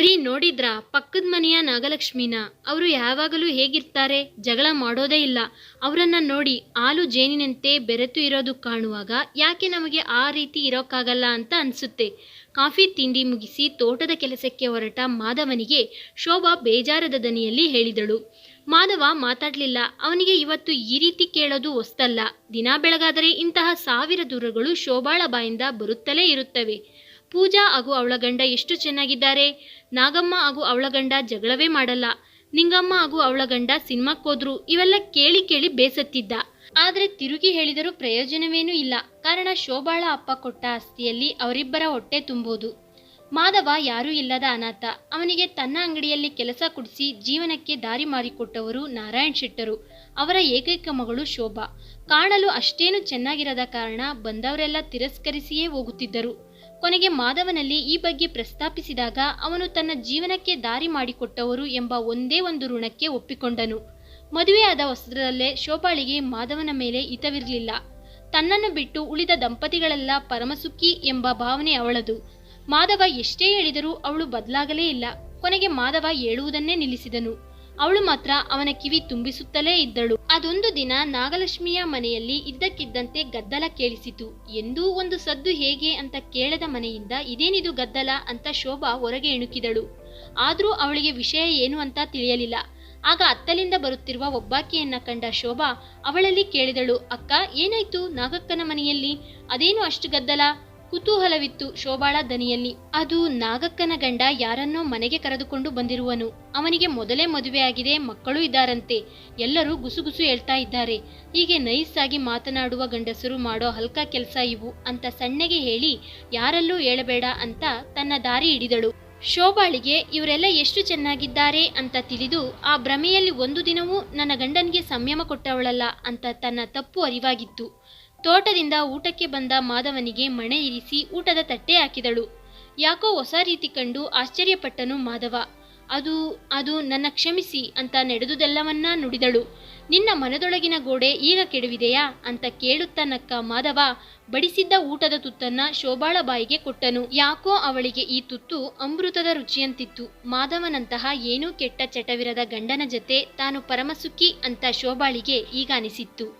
ರೀ ನೋಡಿದ್ರ, ಪಕ್ಕದ ಮನೆಯ ನಾಗಲಕ್ಷ್ಮಿನ? ಅವರು ಯಾವಾಗಲೂ ಹೇಗಿರ್ತಾರೆ? ಜಗಳ ಮಾಡೋದೇ ಇಲ್ಲ. ಅವರನ್ನ ನೋಡಿ ಹಾಲು ಜೇನಿನಂತೆ ಬೆರೆತು ಇರೋದು ಕಾಣುವಾಗ ಯಾಕೆ ನಮಗೆ ಆ ರೀತಿ ಇರೋಕ್ಕಾಗಲ್ಲ ಅಂತ ಅನಿಸುತ್ತೆ. ಕಾಫಿ ತಿಂಡಿ ಮುಗಿಸಿ ತೋಟದ ಕೆಲಸಕ್ಕೆ ಹೊರಟ ಮಾಧವನಿಗೆ ಶೋಭಾ ಬೇಜಾರದ ದನಿಯಲ್ಲಿ ಹೇಳಿದಳು. ಮಾಧವ ಮಾತಾಡಲಿಲ್ಲ. ಅವನಿಗೆ ಇವತ್ತು ಈ ರೀತಿ ಕೇಳೋದು ಹೊಸ್ತಲ್ಲ. ದಿನ ಬೆಳಗಾದರೆ ಇಂತಹ ಸಾವಿರ ದೂರಗಳು ಶೋಭಾಳ ಬಾಯಿಂದ ಬರುತ್ತಲೇ ಇರುತ್ತವೆ. ಪೂಜಾ ಹಾಗೂ ಅವಳ ಗಂಡ ಎಷ್ಟು ಚೆನ್ನಾಗಿದ್ದಾರೆ? ನಾಗಮ್ಮ ಹಾಗೂ ಅವಳ ಗಂಡ ಜಗಳವೇ ಮಾಡಲ್ಲ. ನಿಂಗಮ್ಮ ಹಾಗೂ ಅವಳ ಗಂಡ ಸಿನಿಮಾಕ್ಕೋದ್ರು ಇವೆಲ್ಲ ಕೇಳಿ ಕೇಳಿ ಬೇಸತ್ತಿದ್ದ. ಆದರೆ ತಿರುಗಿ ಹೇಳಿದರೂ ಪ್ರಯೋಜನವೇನೂ ಇಲ್ಲ. ಕಾರಣ ಶೋಭಾಳ ಅಪ್ಪ ಕೊಟ್ಟ ಆಸ್ತಿಯಲ್ಲಿ ಅವರಿಬ್ಬರ ಹೊಟ್ಟೆ ತುಂಬೋದು. ಮಾಧವ ಯಾರೂ ಇಲ್ಲದ ಅನಾಥ. ಅವನಿಗೆ ತನ್ನ ಅಂಗಡಿಯಲ್ಲಿ ಕೆಲಸ ಕೊಡಿಸಿ ಜೀವನಕ್ಕೆ ದಾರಿ ಮಾರಿಕೊಟ್ಟವರು ನಾರಾಯಣ್ ಶೆಟ್ಟರು. ಅವರ ಏಕೈಕ ಮಗಳು ಶೋಭಾ. ಕಾಣಲು ಅಷ್ಟೇನು ಚೆನ್ನಾಗಿರದ ಕಾರಣ ಬಂದವರೆಲ್ಲ ತಿರಸ್ಕರಿಸಿಯೇ ಹೋಗುತ್ತಿದ್ದರು. ಕೊನೆಗೆ ಮಾಧವನಲ್ಲಿ ಈ ಬಗ್ಗೆ ಪ್ರಸ್ತಾಪಿಸಿದಾಗ ಅವನು ತನ್ನ ಜೀವನಕ್ಕೆ ದಾರಿ ಮಾಡಿಕೊಟ್ಟವರು ಎಂಬ ಒಂದೇ ಒಂದು ಋಣಕ್ಕೆ ಒಪ್ಪಿಕೊಂಡನು. ಮದುವೆಯಾದ ವಸ್ತ್ರದಲ್ಲೇ ಶೋಭಾಳಿಗೆ ಮಾಧವನ ಮೇಲೆ ಹಿತವಿರಲಿಲ್ಲ. ತನ್ನನ್ನು ಬಿಟ್ಟು ಉಳಿದ ದಂಪತಿಗಳೆಲ್ಲ ಪರಮಸುಖಿ ಎಂಬ ಭಾವನೆ ಅವಳದು. ಮಾಧವ ಎಷ್ಟೇ ಹೇಳಿದರೂ ಅವಳು ಬದಲಾಗಲೇ ಇಲ್ಲ. ಕೊನೆಗೆ ಮಾಧವ ಹೇಳುವುದನ್ನೇ ನಿಲ್ಲಿಸಿದನು. ಅವಳು ಮಾತ್ರ ಅವನ ಕಿವಿ ತುಂಬಿಸುತ್ತಲೇ ಇದ್ದಳು. ಅದೊಂದು ದಿನ ನಾಗಲಕ್ಷ್ಮಿಯ ಮನೆಯಲ್ಲಿ ಇದ್ದಕ್ಕಿದ್ದಂತೆ ಗದ್ದಲ ಕೇಳಿಸಿತು. ಎಂದೂ ಒಂದು ಸದ್ದು ಹೇಗೆ ಅಂತ ಕೇಳದ ಮನೆಯಿಂದ ಇದೇನಿದು ಗದ್ದಲ ಅಂತ ಶೋಭಾ ಹೊರಗೆ ಇಣುಕಿದಳು. ಆದರೂ ಅವಳಿಗೆ ವಿಷಯ ಏನು ಅಂತ ತಿಳಿಯಲಿಲ್ಲ. ಆಗ ಅತ್ತಲಿಂದ ಬರುತ್ತಿರುವ ಒಬ್ಬಾಕಿಯನ್ನ ಕಂಡ ಶೋಭಾ ಅವಳಲ್ಲಿ ಕೇಳಿದಳು, ಅಕ್ಕ, ಏನಾಯ್ತು ನಾಗಕ್ಕನ ಮನೆಯಲ್ಲಿ? ಅದೇನು ಅಷ್ಟು ಗದ್ದಲ? ಕುತೂಹಲವಿತ್ತು ಶೋಭಾಳ ದನಿಯಲ್ಲಿ. ಅದು ನಾಗಕ್ಕನ ಗಂಡ ಯಾರನ್ನೋ ಮನೆಗೆ ಕರೆದುಕೊಂಡು ಬಂದಿರುವನು. ಅವನಿಗೆ ಮೊದಲೇ ಮದುವೆಯಾಗಿದೆ, ಮಕ್ಕಳು ಇದ್ದಾರಂತೆ. ಎಲ್ಲರೂ ಗುಸುಗುಸು ಹೇಳ್ತಾ ಇದ್ದಾರೆ. ಹೀಗೆ ನೈಸ್ ಆಗಿ ಮಾತನಾಡುವ ಗಂಡಸರು ಮಾಡೋ ಹಲ್ಕ ಕೆಲಸ ಇವು ಅಂತ ಸಣ್ಣಗೆ ಹೇಳಿ ಯಾರಲ್ಲೂ ಹೇಳಬೇಡ ಅಂತ ತನ್ನ ದಾರಿ ಹಿಡಿದಳು. ಶೋಭಾಳಿಗೆ ಇವರೆಲ್ಲ ಎಷ್ಟು ಚೆನ್ನಾಗಿದ್ದಾರೆ ಅಂತ ತಿಳಿದು ಆ ಭ್ರಮೆಯಲ್ಲಿ ಒಂದು ದಿನವೂ ನನ್ನ ಗಂಡನಿಗೆ ಸಂಯಮ ಕೊಟ್ಟವಳಲ್ಲ ಅಂತ ತನ್ನ ತಪ್ಪು ಅರಿವಾಗಿತ್ತು. ತೋಟದಿಂದ ಊಟಕ್ಕೆ ಬಂದ ಮಾಧವನಿಗೆ ಮಣೆ ಇರಿಸಿ ಊಟದ ತಟ್ಟೆ ಹಾಕಿದಳು. ಯಾಕೋ ಹೊಸ ರೀತಿ ಕಂಡು ಆಶ್ಚರ್ಯಪಟ್ಟನು ಮಾಧವ. ಅದು ಅದು ನನ್ನ ಕ್ಷಮಿಸಿ ಅಂತ ನಡೆದುದೆಲ್ಲವನ್ನ ನುಡಿದಳು. ನಿನ್ನ ಮನದೊಳಗಿನ ಗೋಡೆ ಈಗ ಕೆಡವಿದೆಯಾ ಅಂತ ಕೇಳುತ್ತಾ ನಕ್ಕ ಮಾಧವ ಬಡಿಸಿದ್ದ ಊಟದ ತುತ್ತನ್ನ ಶೋಭಾಳ ಬಾಯಿಗೆ ಕೊಟ್ಟನು. ಯಾಕೋ ಅವಳಿಗೆ ಈ ತುತ್ತು ಅಮೃತದ ರುಚಿಯಂತಿತ್ತು. ಮಾಧವನಂತಹ ಏನೂ ಕೆಟ್ಟ ಚಟವಿರದ ಗಂಡನ ಜೊತೆ ತಾನು ಪರಮಸುಖಿ ಅಂತ ಶೋಭಾಳಿಗೆ ಈಗ ಅನಿಸಿತ್ತು.